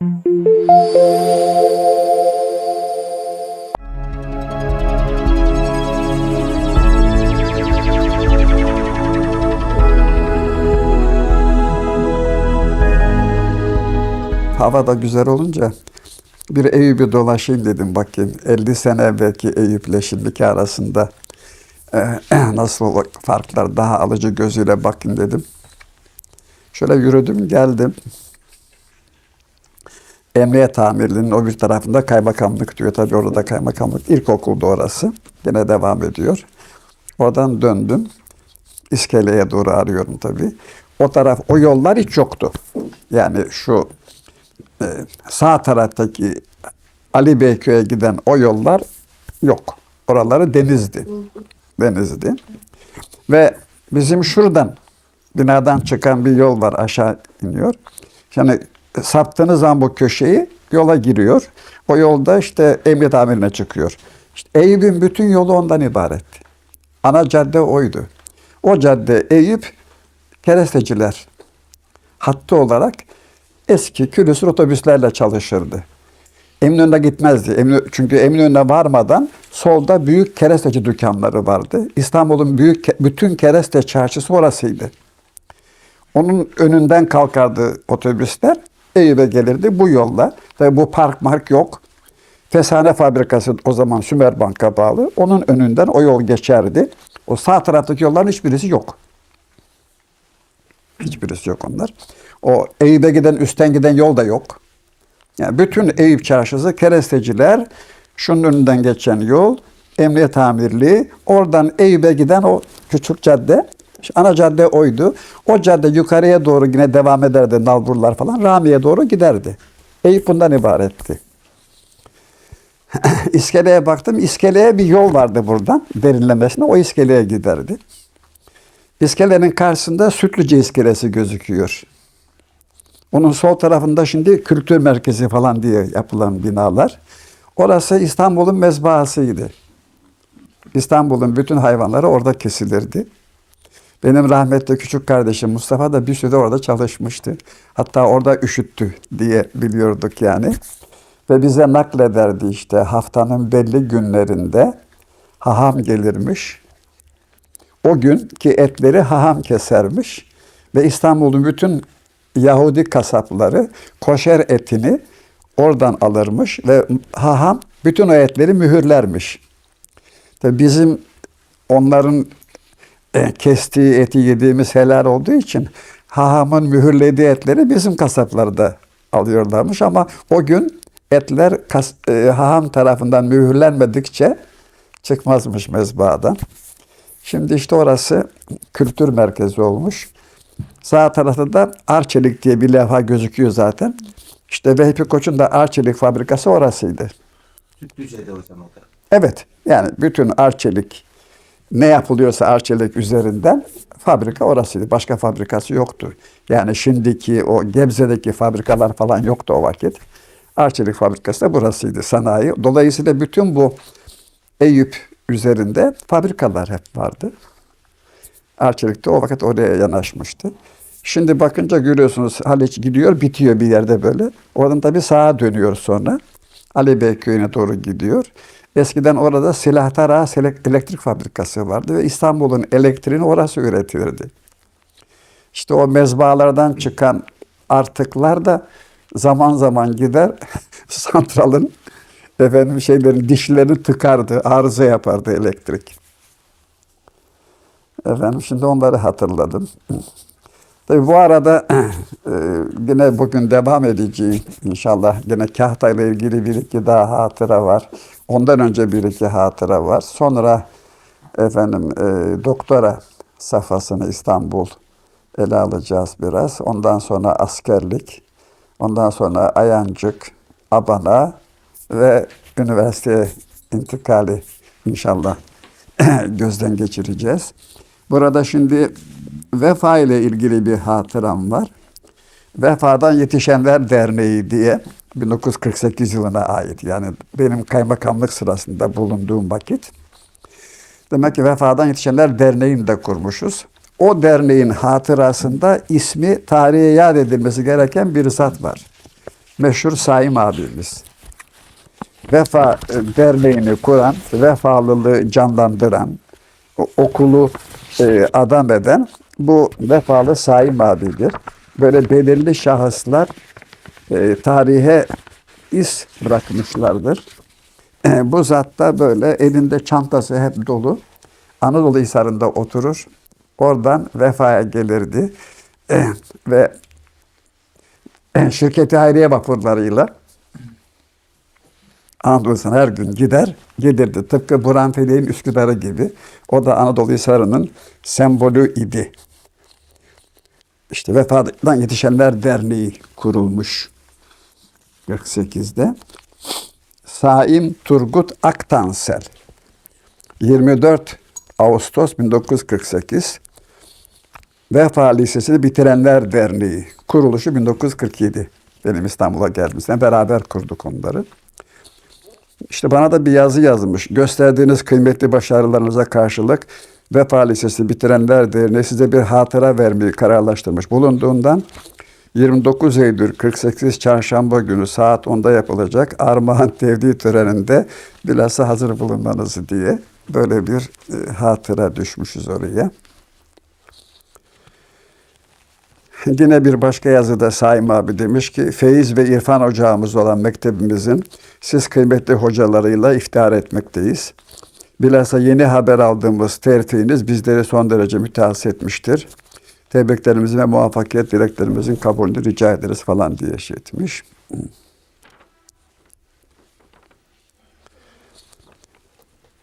Hava da güzel olunca bir Eyüp'ü dolaşayım dedim bakayım. 50 sene evvelki Eyüp'le şimdiki arasında e, nasıl farklar daha alıcı gözüyle bakayım dedim. Şöyle yürüdüm geldim. Emniyet Amirliği'nin o bir tarafında kaymakamlık diyor. Tabii orada kaymakamlık. İlkokulda orası. Yine devam ediyor. Oradan döndüm. İskeleye doğru arıyorum tabii. O taraf, o yollar hiç yoktu. Yani şu e, sağ taraftaki Ali Beyköy'e giden o yollar yok. Oraları denizdi. Denizdi. Ve bizim şuradan binadan çıkan bir yol var aşağı iniyor. Yani saptığınız zaman bu köşeyi yola giriyor. O yolda işte emniyet amirine çıkıyor. İşte Eyüp'ün bütün yolu ondan ibaret. Ana cadde oydu. O cadde Eyüp keresteciler hattı olarak eski külüstür otobüslerle çalışırdı. Eminönü'ne gitmezdi. Eminö- çünkü Eminönü'ne varmadan solda büyük keresteci dükkanları vardı. İstanbul'un büyük bütün kereste çarşısı orasıydı. Onun önünden kalkardı otobüsler. Eyüp'e gelirdi bu yolla. Tabii bu park mark yok. Fesane fabrikası o zaman Sümerbank'a bağlı. Onun önünden o yol geçerdi. O sağ taraftaki yolların hiçbirisi yok. Hiçbirisi yok onlar. O Eyüp'e giden, üstten giden yol da yok. Yani bütün Eyüp çarşısı keresteciler, şunun önünden geçen yol, emniyet amirliği, oradan Eyüp'e giden o küçük cadde, ana cadde oydu. O cadde yukarıya doğru yine devam ederdi, Nalburlar falan, Rami'ye doğru giderdi. Eyüp bundan ibaretti. İskeleye baktım, iskeleye bir yol vardı buradan, derinlemesine, o iskeleye giderdi. İskelenin karşısında Sütlüce iskelesi gözüküyor. Onun sol tarafında şimdi kültür merkezi falan diye yapılan binalar. Orası İstanbul'un mezbahasıydı. İstanbul'un bütün hayvanları orada kesilirdi. Benim rahmetli küçük kardeşim Mustafa da bir süre orada çalışmıştı. Hatta orada üşüttü diye biliyorduk yani. Ve bize naklederdi işte haftanın belli günlerinde haham gelirmiş. O gün ki etleri haham kesermiş ve İstanbul'un bütün Yahudi kasapları koşer etini oradan alırmış ve haham bütün o etleri mühürlermiş. Tabii bizim onların kestiği eti yediğimiz helal olduğu için hahamın mühürlediği etleri bizim kasaplarda alıyorlarmış ama o gün etler kas, e, haham tarafından mühürlenmedikçe çıkmazmış mezbahadan. Şimdi işte orası kültür merkezi olmuş. Sağ tarafta da Arçelik diye bir levha gözüküyor zaten. İşte Vehbi Koç'un da Arçelik fabrikası orasıydı. Sütlüce'de hocam o da. Evet, yani bütün Arçelik ne yapılıyorsa Arçelik üzerinden fabrika orasıydı. Başka fabrikası yoktu. Yani şimdiki o Gebze'deki fabrikalar falan yoktu o vakit. Arçelik fabrikası da burasıydı sanayi. Dolayısıyla bütün bu Eyüp üzerinde fabrikalar hep vardı. Arçelik de o vakit oraya yanaşmıştı. Şimdi bakınca görüyorsunuz Haliç gidiyor, bitiyor bir yerde böyle. Oradan tabii sağa dönüyor sonra. Ali Bey köyüne doğru gidiyor. Eskiden orada Silahtara elektrik fabrikası vardı ve İstanbul'un elektriğini orası üretilirdi. İşte o mezbahalardan çıkan artıklar da zaman zaman gider santralın efendim şeylerin dişlerini tıkardı, arıza yapardı elektrik. Efendim şimdi onları hatırladım. Tabii bu arada e, yine bugün devam edeceğim inşallah. Yine Kahta ile ilgili bir iki daha hatıra var. Ondan önce bir iki hatıra var. Sonra efendim e, doktora safhasını İstanbul ele alacağız biraz. Ondan sonra askerlik. Ondan sonra Ayancık, Abana ve üniversiteye intikali inşallah gözden geçireceğiz. Burada şimdi Vefa ile ilgili bir hatıram var. Vefadan Yetişenler Derneği diye 1948 yılına ait yani benim kaymakamlık sırasında bulunduğum vakit. Demek ki Vefadan Yetişenler Derneği'ni de kurmuşuz. O derneğin hatırasında ismi tarihe yad edilmesi gereken bir zat var. meşhur Saim abimiz. Vefa e, Derneği'ni kuran, vefalılığı canlandıran, okulu e, adam eden bu vefalı Saim abidir. Böyle belirli şahıslar e, tarihe iz bırakmışlardır. E, bu zat da böyle elinde çantası hep dolu. Anadolu Hisarı'nda oturur. Oradan vefaya gelirdi. E, ve şirketi hayriye vapurlarıyla Anadolu Hisarı'na her gün gider, gelirdi. Tıpkı Burhan Feleğin Üsküdar'ı gibi. O da Anadolu Hisarı'nın sembolü idi. İşte Vefadan Yetişenler Derneği kurulmuş 48'de. Saim Turgut Aktansel 24 Ağustos 1948 Vefa Lisesi Bitirenler Derneği kuruluşu 1947 benim İstanbul'a geldiğimizden beraber kurduk onları. İşte bana da bir yazı yazmış. Gösterdiğiniz kıymetli başarılarınıza karşılık Vefa Lisesi Bitirenler Derneği size bir hatıra vermeyi kararlaştırmış bulunduğundan 29 Eylül 48 Çarşamba günü saat 10'da yapılacak Armağan Tevdi töreninde bilhassa hazır bulunmanızı diye böyle bir e, hatıra düşmüşüz oraya. Yine bir başka yazıda Saim abi demiş ki feyiz ve irfan ocağımız olan mektebimizin siz kıymetli hocalarıyla iftihar etmekteyiz. Bilhassa yeni haber aldığımız terfiniz bizleri son derece mütehassıs etmiştir. Tebriklerimizin ve muvaffakiyet dileklerimizin kabulünü rica ederiz falan diye şey etmiş.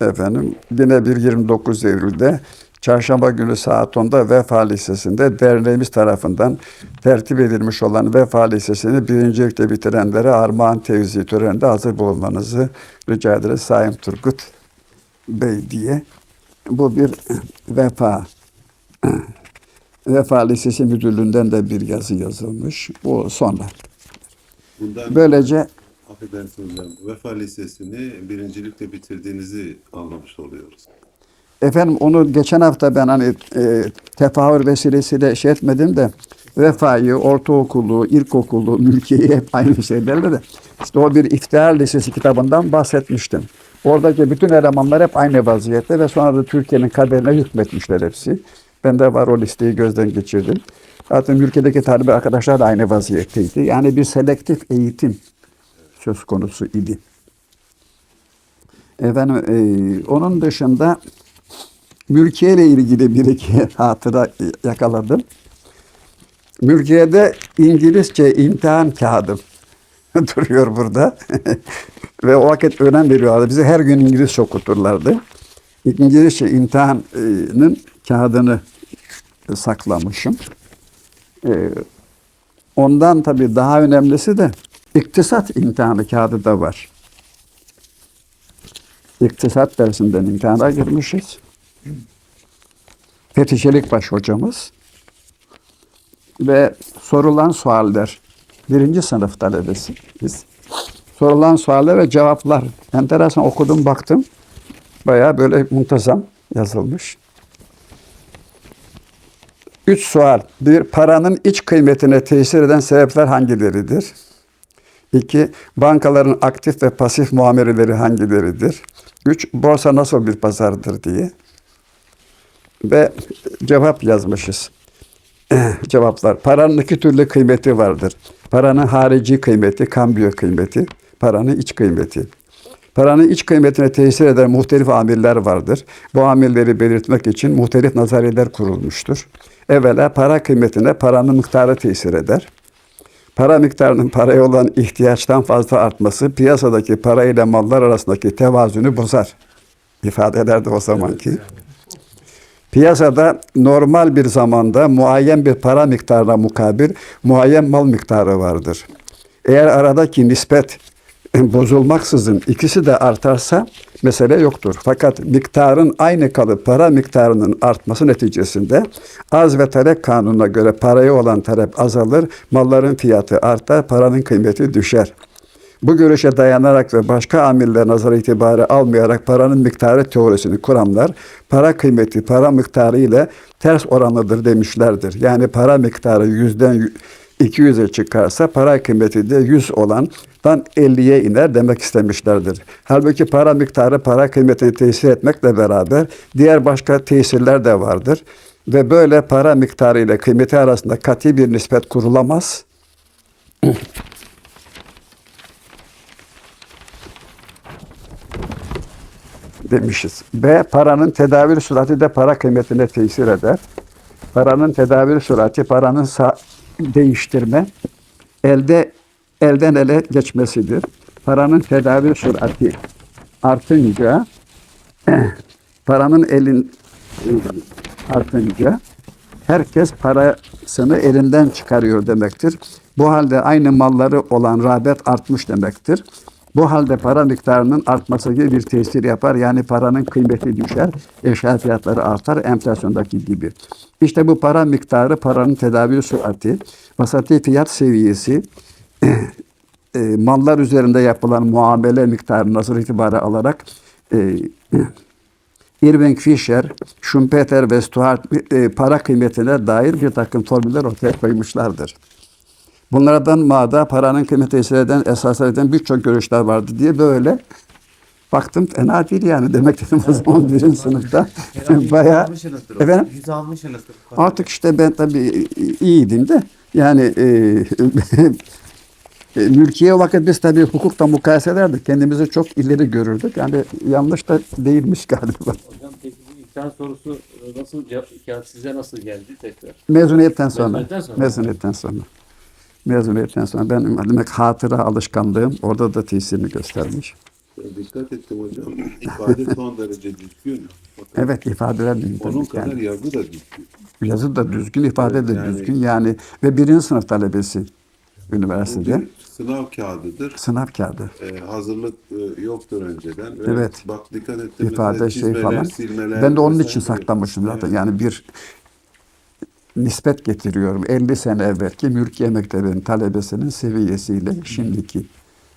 Efendim yine bir 29 Eylül'de Çarşamba günü saat 10'da Vefa Lisesi'nde derneğimiz tarafından tertip edilmiş olan Vefa Lisesi'ni birincilikle bitirenlere armağan tevzi töreninde hazır bulunmanızı rica ederiz Sayın Turgut Bey diye. Bu bir Vefa Vefa Lisesi Müdürlüğü'nden de bir yazı yazılmış. Bu sonra. Bundan Böylece affedersiniz hocam. Vefa Lisesi'ni birincilikle bitirdiğinizi anlamış oluyoruz. Efendim onu geçen hafta ben hani e, tefahür vesilesiyle şey etmedim de Vefa'yı, ortaokulu, ilkokulu, mülkiyeyi hep aynı şeylerle de işte o bir iftihar lisesi kitabından bahsetmiştim. Oradaki bütün elemanlar hep aynı vaziyette ve sonra da Türkiye'nin kaderine hükmetmişler hepsi. Ben de var o listeyi gözden geçirdim. Zaten ülkedeki talebe arkadaşlar da aynı vaziyetteydi. Yani bir selektif eğitim söz konusu idi. Efendim e, onun dışında mülkiye ile ilgili bir iki hatıra yakaladım. Mülkiye'de İngilizce imtihan kağıdım duruyor burada. Ve o vakit önem veriyorlardı. Bize her gün İngilizce okuturlardı. İngilizce imtihanın kağıdını saklamışım. Ee, ondan tabii daha önemlisi de iktisat imtihanı kağıdı da var. İktisat dersinden imtihana girmişiz. Fethi Çelikbaş hocamız ve sorulan sualler birinci sınıf talebesi biz. Sorulan sualler ve cevaplar enteresan okudum baktım. Bayağı böyle muntazam yazılmış. Üç sual. Bir, paranın iç kıymetine tesir eden sebepler hangileridir? İki, bankaların aktif ve pasif muameleleri hangileridir? Üç, borsa nasıl bir pazardır diye. Ve cevap yazmışız. Cevaplar. Paranın iki türlü kıymeti vardır. Paranın harici kıymeti, kambiyo kıymeti, paranın iç kıymeti. Paranın iç kıymetine tesir eden muhtelif amiller vardır. Bu amilleri belirtmek için muhtelif nazariyeler kurulmuştur. Evvela para kıymetine paranın miktarı tesir eder. Para miktarının paraya olan ihtiyaçtan fazla artması piyasadaki para ile mallar arasındaki tevazunu bozar. ifade ederdi o zamanki. Piyasada normal bir zamanda muayyen bir para miktarına mukabil muayyen mal miktarı vardır. Eğer aradaki nispet bozulmaksızın ikisi de artarsa mesele yoktur. Fakat miktarın aynı kalıp para miktarının artması neticesinde az ve talep kanununa göre paraya olan talep azalır, malların fiyatı artar, paranın kıymeti düşer. Bu görüşe dayanarak ve başka amiller nazar itibarı almayarak paranın miktarı teorisini kuranlar, para kıymeti para miktarı ile ters oranlıdır demişlerdir. Yani para miktarı yüzden 200'e çıkarsa para kıymeti de 100 olandan 50'ye iner demek istemişlerdir. Halbuki para miktarı para kıymetini tesir etmekle beraber diğer başka tesirler de vardır. Ve böyle para miktarı ile kıymeti arasında kati bir nispet kurulamaz. demişiz. B. Paranın tedavül sürati de para kıymetine tesir eder. Paranın tedavül sürati, paranın değiştirme, elde elden ele geçmesidir. Paranın tedavül sürati artınca, paranın elin artınca herkes parasını elinden çıkarıyor demektir. Bu halde aynı malları olan rağbet artmış demektir. Bu halde para miktarının artması gibi bir tesir yapar. Yani paranın kıymeti düşer, eşya fiyatları artar, enflasyondaki gibi. İşte bu para miktarı, paranın tedavi sürati, vasati fiyat seviyesi, e, mallar üzerinde yapılan muamele miktarını nazar itibara alarak e, Irving Fisher, Schumpeter ve Stuart e, para kıymetine dair bir takım formüller ortaya koymuşlardır. Bunlardan mağda paranın kıymeti tesir eden, esas eden birçok görüşler vardı diye böyle baktım fena değil yani demek dedim o zaman birinci sınıfta bayağı efendim Yüz almışsınızdır. artık işte ben tabii iyiydim de yani e, mülkiye o vakit biz tabii hukukla mukayese ederdik. Kendimizi çok ileri görürdük. Yani yanlış da değilmiş galiba. Hocam peki bu imtihan sorusu e, nasıl size nasıl geldi tekrar? Mezuniyetten sonra. Mezuniyetten sonra. Mezuniyetten sonra. Mezuniyetten sonra. Ben demek hatıra alışkanlığım orada da tesirini göstermiş. Dikkat ettim hocam. İfade son derece düzgün. Fakat Evet ifadeler düzgün. Onun kadar yani. yazı da düzgün. Yazı da düzgün, ifade de Yani- düzgün. Yani ve birinci sınıf talebesi Bu üniversitede. Sınav kağıdıdır. Sınav kağıdı. Ee, hazırlık e, yoktur önceden. Ve Evet. Bak dikkat ettim. ifade şey çizmeler, falan. silmeler Ben de onun vesaire için saklamışım zaten. Yani bir nispet getiriyorum. 50 sene evvelki Mülkiye Mektebi'nin talebesinin seviyesiyle şimdiki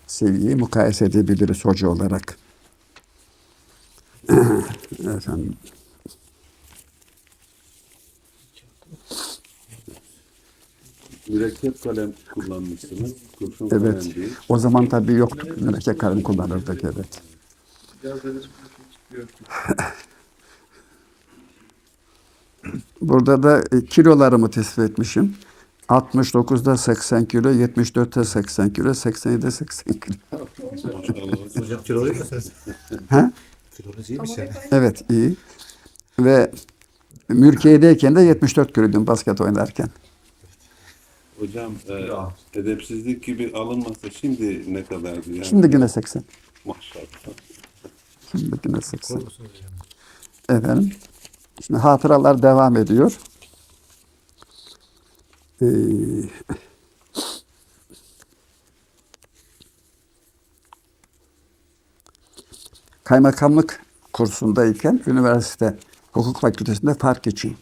seviyeyi mukayese edebiliriz hoca olarak. Efendim. Mürekkep kalem kullanmışsınız. Kurşun Evet. kalem değil. O zaman tabii yoktu. Mürekkep kalem kullanırdık evet. Burada da e, kilolarımı tespit etmişim. 69'da 80 kilo, 74'te 80 kilo, 87'de 80 kilo. Hocam kiloluyum mu sen? Ha? Kiloluymuş ya. Evet iyi. Ve Mülkiye'deyken de 74 kiloydum basket oynarken. Hocam e, edepsizlik gibi alınmasa şimdi ne kadardı yani? Şimdi yine 80. Maşallah. Şimdi yine 80. Efendim. Şimdi hatıralar devam ediyor. Ee, kaymakamlık kursundayken üniversite hukuk fakültesinde fark için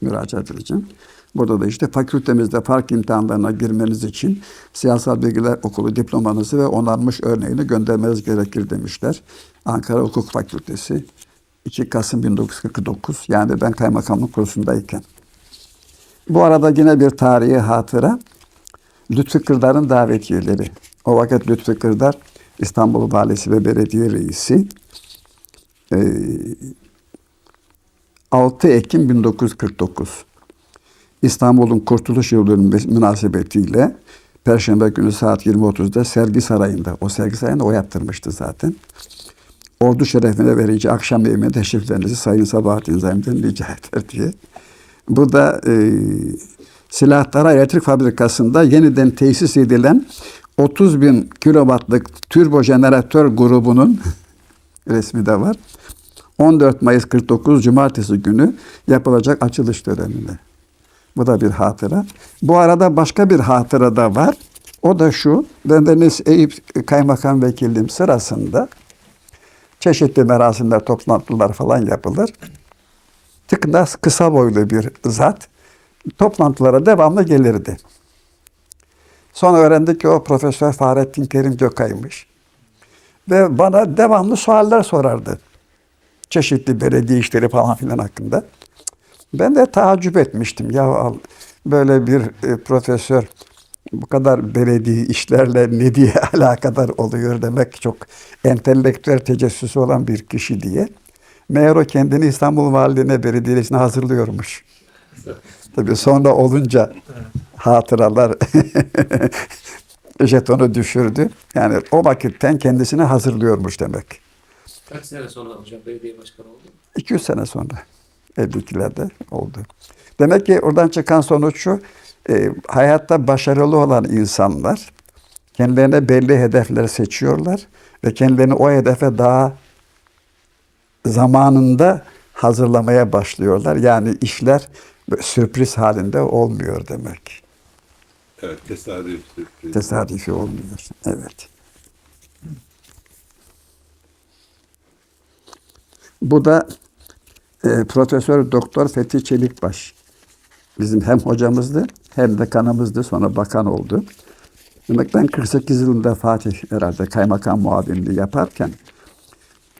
müracaat edeceğim. Burada da işte fakültemizde fark imtihanlarına girmeniz için siyasal bilgiler okulu diplomanızı ve onarmış örneğini göndermeniz gerekir demişler. Ankara Hukuk Fakültesi 2 Kasım 1949 yani ben kaymakamlık kursundayken. Bu arada yine bir tarihi hatıra. Lütfü Kırdar'ın davetiyeleri. O vakit Lütfü Kırdar İstanbul Valisi ve Belediye Reisi. Ee, 6 Ekim 1949. İstanbul'un Kurtuluş Yıl Dönümü münasebetiyle Perşembe günü saat 20.30'da Sergi Sarayı'nda, o Sergi Sarayı'nda o yaptırmıştı zaten. Ordu şerefine verici akşam yemeğine teşriflerinizi Sayın Sabahattin Zaim'den rica eder diye. Bu da e, Silahlara Elektrik Fabrikası'nda yeniden tesis edilen 30 bin kilowattlık turbo jeneratör grubunun resmi de var. 14 Mayıs 49 Cumartesi günü yapılacak açılış törenine. Bu da bir hatıra. Bu arada başka bir hatıra da var. O da şu. Bendeniz Eyüp Kaymakam Vekilliğim sırasında çeşitli merasimler, toplantılar falan yapılır. Tıknaz kısa boylu bir zat toplantılara devamlı gelirdi. Sonra öğrendik ki o Profesör Fahrettin Kerim Gökay'mış. Ve bana devamlı sualler sorardı. Çeşitli belediye işleri falan filan hakkında. Ben de taaccüp etmiştim. Ya böyle bir e, profesör bu kadar belediye işlerle ne diye alakadar oluyor demek çok entelektüel tecessüsü olan bir kişi diye. Meğer o kendini İstanbul Valiliğine belediyesine hazırlıyormuş. Tabii sonra olunca hatıralar jetonu düşürdü. Yani o vakitten kendisini hazırlıyormuş demek. Kaç sene sonra hocam belediye başkanı oldu? 200 sene sonra 52'lerde oldu. Demek ki oradan çıkan sonuç şu, e, hayatta başarılı olan insanlar kendilerine belli hedefler seçiyorlar ve kendilerini o hedefe daha zamanında hazırlamaya başlıyorlar. Yani işler sürpriz halinde olmuyor demek. Evet, tesadüf. sürpriz. Tesadüfi olmuyor. Evet. Bu da e, Profesör Doktor Fethi Çelikbaş. Bizim hem hocamızdı hem de kanımızdı. Sonra bakan oldu. Demek ben 48 yılında Fatih herhalde kaymakam muavinliği yaparken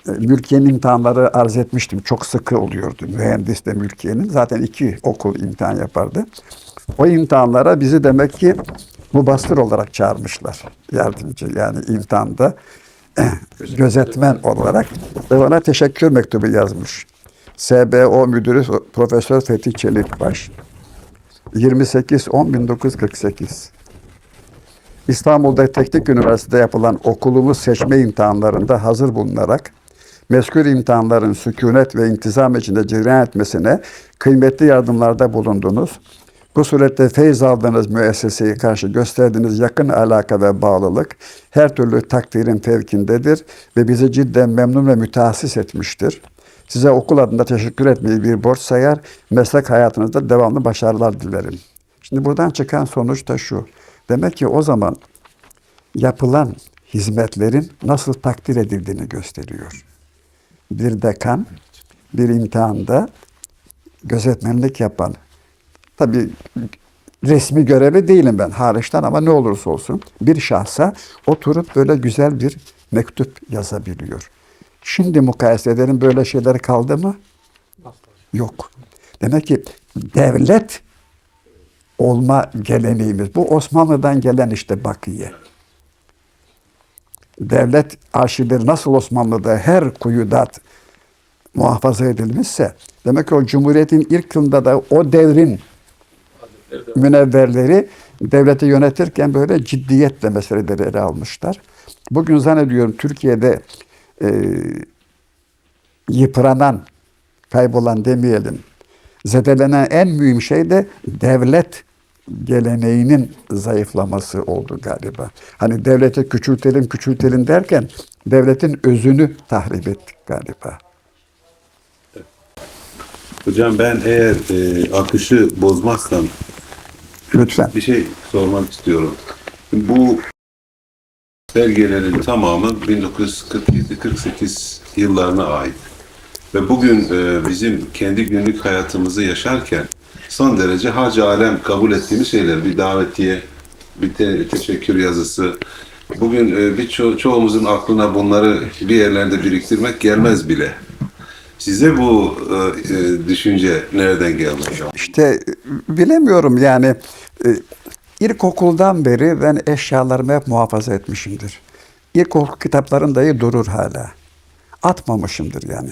e, mülkiyenin imtihanları arz etmiştim. Çok sıkı oluyordu mühendis de mülkiyenin. Zaten iki okul imtihan yapardı. O imtihanlara bizi demek ki mubastır olarak çağırmışlar. Yardımcı yani imtihanda gözetmen olarak ve bana teşekkür mektubu yazmış. SBO Müdürü Profesör Fethi Çelikbaş 28-10-1948 İstanbul'da Teknik Üniversitede yapılan okulumuz seçme imtihanlarında hazır bulunarak meskul imtihanların sükunet ve intizam içinde cereyan etmesine kıymetli yardımlarda bulundunuz. Bu surette feyz aldığınız müesseseye karşı gösterdiğiniz yakın alaka ve bağlılık her türlü takdirin fevkindedir ve bizi cidden memnun ve müteassis etmiştir. Size okul adında teşekkür etmeyi bir borç sayar, meslek hayatınızda devamlı başarılar dilerim. Şimdi buradan çıkan sonuç da şu. Demek ki o zaman yapılan hizmetlerin nasıl takdir edildiğini gösteriyor. Bir dekan bir imtihanda gözetmenlik yapan, tabii resmi görevi değilim ben hariçten ama ne olursa olsun bir şahsa oturup böyle güzel bir mektup yazabiliyor. Şimdi mukayese edelim böyle şeyler kaldı mı? Yok. Demek ki devlet olma geleneğimiz. Bu Osmanlı'dan gelen işte bakiye. Devlet arşivleri nasıl Osmanlı'da her kuyuda muhafaza edilmişse demek ki o Cumhuriyet'in ilk yılında da o devrin münevverleri devleti yönetirken böyle ciddiyetle meseleleri ele almışlar. Bugün zannediyorum Türkiye'de e, yıpranan, kaybolan demeyelim, zedelenen en mühim şey de devlet geleneğinin zayıflaması oldu galiba. Hani devleti küçültelim küçültelim derken devletin özünü tahrip ettik galiba. Hocam ben eğer e, akışı bozmazsam Lütfen. bir şey sormak istiyorum. Bu belgelerin tamamı 1947-48 yıllarına ait. Ve bugün e, bizim kendi günlük hayatımızı yaşarken son derece harca alem kabul ettiğimiz şeyler. Bir davetiye, bir te- teşekkür yazısı. Bugün e, bir ço- çoğumuzun aklına bunları bir yerlerde biriktirmek gelmez bile. Size bu e, e, düşünce nereden geldi? İşte e, bilemiyorum yani e, ilkokuldan beri ben eşyalarımı hep muhafaza etmişimdir. İlkokul kitaplarım dahi durur hala. Atmamışımdır yani.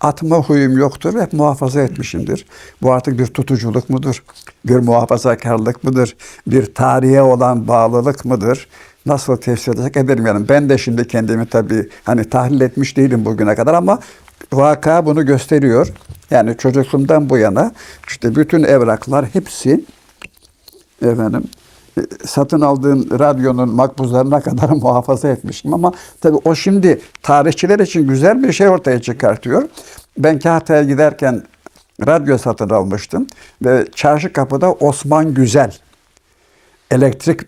Atma huyum yoktur, hep muhafaza etmişimdir. Bu artık bir tutuculuk mudur? Bir muhafazakarlık mıdır? Bir tarihe olan bağlılık mıdır? Nasıl tefsir edecek yani. Ben de şimdi kendimi tabii hani tahlil etmiş değilim bugüne kadar ama vaka bunu gösteriyor. Yani çocukluğumdan bu yana işte bütün evraklar hepsi efendim satın aldığın radyonun makbuzlarına kadar muhafaza etmiştim ama tabii o şimdi tarihçiler için güzel bir şey ortaya çıkartıyor. Ben Kahta'ya giderken radyo satın almıştım ve çarşı kapıda Osman Güzel elektrik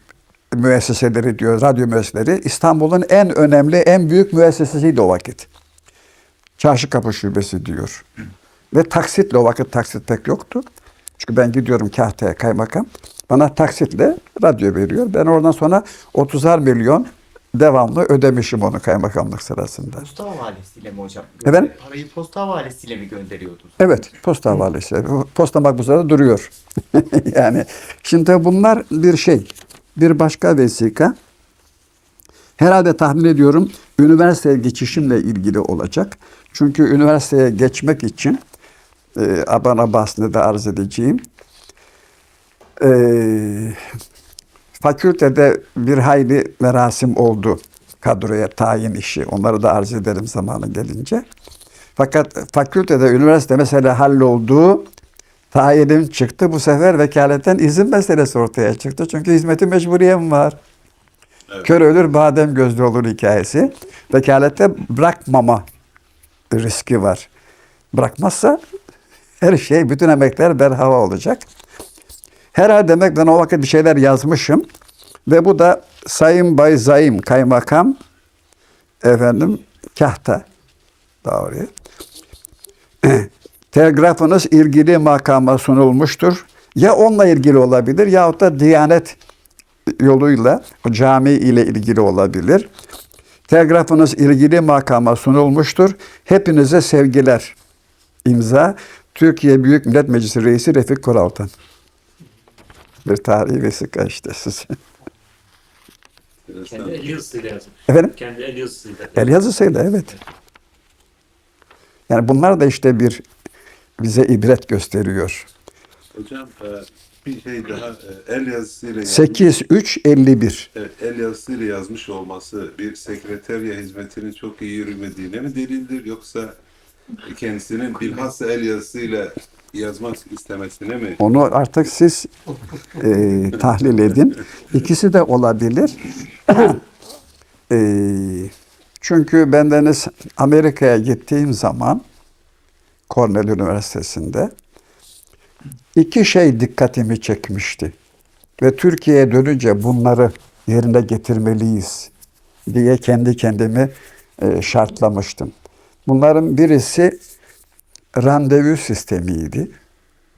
müesseseleri diyor, radyo müesseseleri İstanbul'un en önemli, en büyük müessesesiydi o vakit. Çarşı kapı şubesi diyor. Ve taksitle o vakit taksit pek yoktu. Çünkü ben gidiyorum Kahta'ya kaymakam. Bana taksitle radyo veriyor. Ben oradan sonra 30'ar milyon devamlı ödemişim onu kaymakamlık sırasında. Posta havalesiyle mi hocam? Efendim? Parayı posta havalesiyle mi gönderiyordunuz? Evet, posta havalesi. Posta makbuzları duruyor. yani şimdi bunlar bir şey. Bir başka vesika herhalde tahmin ediyorum üniversiteye geçişimle ilgili olacak. Çünkü üniversiteye geçmek için e, Abana bahsinde de arz edeceğim. E, fakültede bir hayli merasim oldu kadroya tayin işi. Onları da arz ederim zamanı gelince. Fakat fakültede, üniversite mesela halloldu. Tayinim çıktı. Bu sefer vekaletten izin meselesi ortaya çıktı. Çünkü hizmeti mecburiyem var. Kör ölür badem gözlü olur hikayesi. Vekalette bırakmama riski var. Bırakmazsa her şey, bütün emekler berhava olacak. Herhalde demek ben o vakit bir şeyler yazmışım. Ve bu da Sayın Bay Zaim Kaymakam efendim Kahta doğru. Telgrafınız ilgili makama sunulmuştur. Ya onunla ilgili olabilir yahut da Diyanet yoluyla cami ile ilgili olabilir. Telgrafınız ilgili makama sunulmuştur. Hepinize sevgiler. İmza Türkiye Büyük Millet Meclisi Reisi Refik Koraltan. Bir tarihi vesika işte siz. Kendi el yazısıyla yazmış. Efendim? Kendi el yazısıyla. El yazısıyla evet. Yani bunlar da işte bir bize ibret gösteriyor. Hocam e, bir şey daha e, el yazısıyla yazmış, 8351. e, el yazısıyla yazmış olması bir sekreterya hizmetinin çok iyi yürümediğine mi delildir yoksa kendisinin bilhassa el yazısıyla yazmak istemesine mi? Onu artık siz e, tahlil edin. İkisi de olabilir. e, çünkü bendeniz Amerika'ya gittiğim zaman Cornell Üniversitesi'nde iki şey dikkatimi çekmişti. Ve Türkiye'ye dönünce bunları yerine getirmeliyiz diye kendi kendimi e, şartlamıştım. Bunların birisi randevu sistemiydi.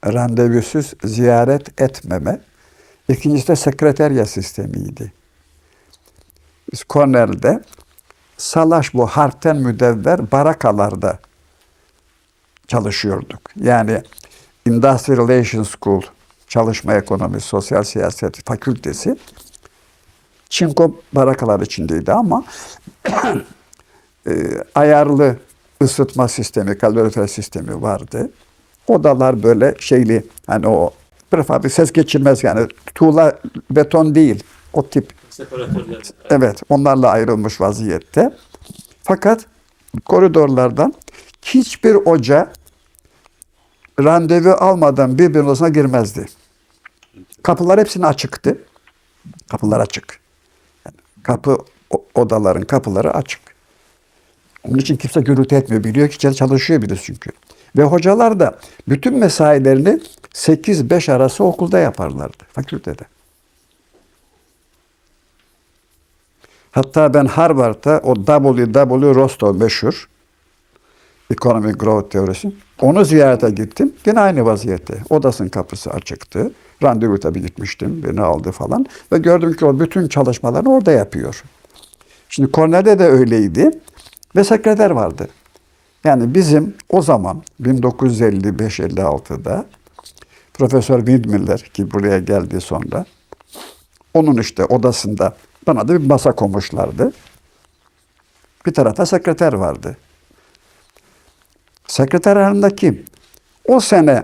Randevusuz ziyaret etmeme. İkincisi de sekreterya sistemiydi. Biz Cornell'de salaş bu harften müdevver barakalarda çalışıyorduk. Yani Industrial Relations School, Çalışma Ekonomi, Sosyal Siyaset Fakültesi çinko barakalar içindeydi ama e, ayarlı ısıtma sistemi, kalorifer sistemi vardı. Odalar böyle şeyli hani o prefabrik ses geçirmez yani tuğla beton değil o tip Separatörler. Evet, onlarla ayrılmış vaziyette. Fakat koridorlardan hiçbir hoca randevu almadan birbirinin odasına girmezdi. Kapılar hepsine açıktı. Kapılar açık. Yani kapı odaların kapıları açık. Onun için kimse gürültü etmiyor. Biliyor ki çalışıyor birisi çünkü. Ve hocalar da bütün mesailerini 8-5 arası okulda yaparlardı. Fakültede. Hatta ben Harvard'da o W.W. Rostow meşhur Economic Growth teorisi. Onu ziyarete gittim. Yine aynı vaziyette. Odasının kapısı açıktı. Randevu tabii gitmiştim. Beni aldı falan. Ve gördüm ki o bütün çalışmalarını orada yapıyor. Şimdi Cornell'de de öyleydi. Ve sekreter vardı. Yani bizim o zaman 1955-56'da Profesör Windmiller ki buraya geldi sonra onun işte odasında bana da bir masa koymuşlardı. Bir tarafta sekreter vardı. Sekreter yanında kim? O sene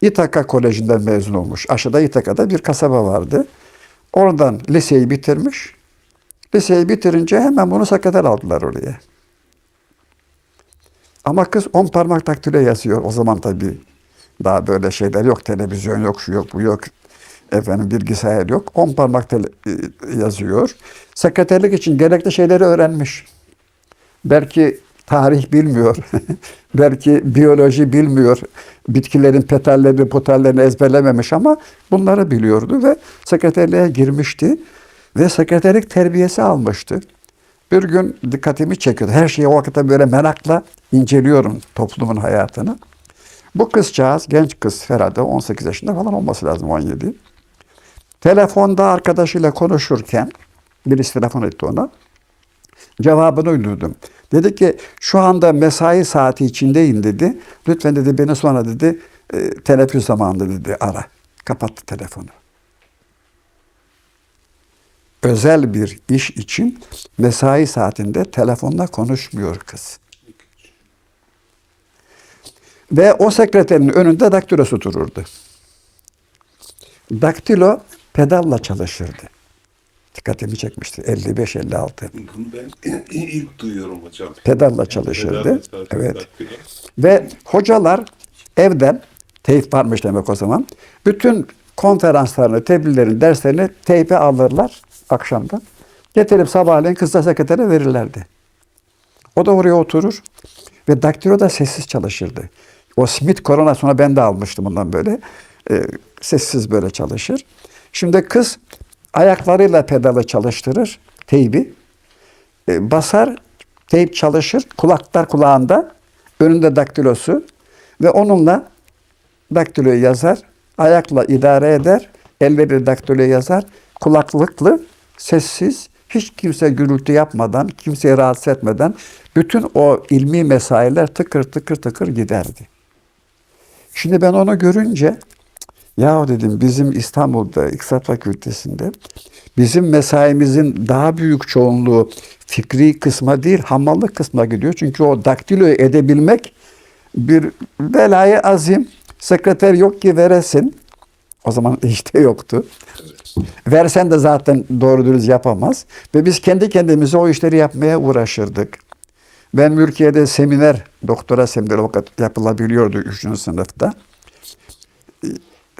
İtaka Koleji'nden mezun olmuş. Aşağıda İtaka'da bir kasaba vardı. Oradan liseyi bitirmiş. Liseyi bitirince hemen bunu sekreter aldılar oraya. Ama kız on parmak takdirle yazıyor. O zaman tabii daha böyle şeyler yok. Televizyon yok, şu yok, bu yok. Efendim bilgisayar yok. On parmak e, yazıyor. Sekreterlik için gerekli şeyleri öğrenmiş. Belki tarih bilmiyor. Belki biyoloji bilmiyor. Bitkilerin petallerini, potallerini ezberlememiş ama bunları biliyordu ve sekreterliğe girmişti. Ve sekreterlik terbiyesi almıştı. Bir gün dikkatimi çekiyordu. Her şeyi o vakitte böyle merakla inceliyorum toplumun hayatını. Bu kızcağız, genç kız herhalde 18 yaşında falan olması lazım 17. Telefonda arkadaşıyla konuşurken birisi telefon etti ona. Cevabını uydurdum. Dedi ki şu anda mesai saati içindeyim dedi. Lütfen dedi beni sonra dedi e, teneffüs zamanında dedi ara. Kapattı telefonu. Özel bir iş için mesai saatinde telefonla konuşmuyor kız. Ve o sekreterin önünde daktilosu dururdu. Daktilo pedalla çalışırdı. Dikkatimi çekmişti. 55-56. Bunu ben ilk duyuyorum hocam. Pedalla çalışırdı. Pedal mesafesi Evet. daktilo. Ve hocalar evden, teyp varmış demek o zaman, bütün konferanslarını, tebliğlerini, derslerini teype alırlar akşamdan. Getirip sabahleyin kızla sekretere verirlerdi. O da oraya oturur ve daktilo da sessiz çalışırdı. O Smith korona sonra ben de almıştım ondan böyle. Ee, sessiz böyle çalışır. Şimdi kız ayaklarıyla pedalı çalıştırır, teybi. E, basar, teyp çalışır, kulaklar kulağında, önünde daktilosu ve onunla daktiloyu yazar, ayakla idare eder, elleri daktiloyu yazar, kulaklıklı, sessiz, hiç kimse gürültü yapmadan, kimseyi rahatsız etmeden bütün o ilmi mesailer tıkır tıkır tıkır giderdi. Şimdi ben onu görünce ya dedim bizim İstanbul'da İktisat Fakültesi'nde bizim mesaimizin daha büyük çoğunluğu fikri kısma değil hamallık kısma gidiyor. Çünkü o daktiloyu edebilmek bir belayı azim. Sekreter yok ki veresin. O zaman işte yoktu. Versen de zaten doğru dürüst yapamaz. Ve biz kendi kendimize o işleri yapmaya uğraşırdık. Ben Mülkiye'de seminer, doktora semineri yapılabiliyordu 3. sınıfta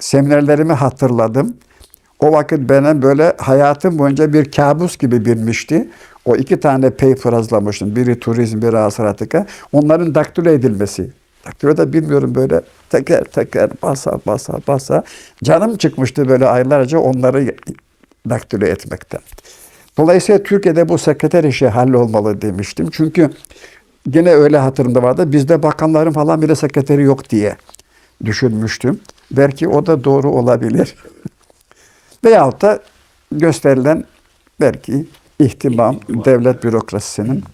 seminerlerimi hatırladım. O vakit benim böyle hayatım boyunca bir kabus gibi bilmişti. O iki tane paper hazırlamıştım. Biri turizm, biri asaratika. Onların daktilo edilmesi. Da bilmiyorum böyle teker teker basa basa basa. Canım çıkmıştı böyle aylarca onları daktilo etmekten. Dolayısıyla Türkiye'de bu sekreter işi hallolmalı demiştim. Çünkü gene öyle hatırımda vardı. Bizde bakanların falan bile sekreteri yok diye düşünmüştüm. Belki o da doğru olabilir. Veyahut da gösterilen belki ihtimam devlet bürokrasisinin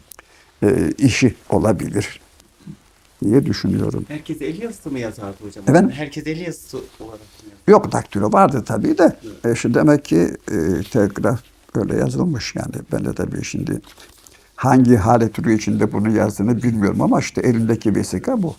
e, işi olabilir diye düşünüyorum. Herkes el yazısı mı yazardı hocam? Efendim? Herkes el yazısı olarak mı yazardı? Yok daktilo vardı tabii de. E, şu demek ki e, telgraf öyle yazılmış yani. Ben de tabii şimdi hangi hale türü içinde bunu yazdığını bilmiyorum ama işte elindeki vesika bu.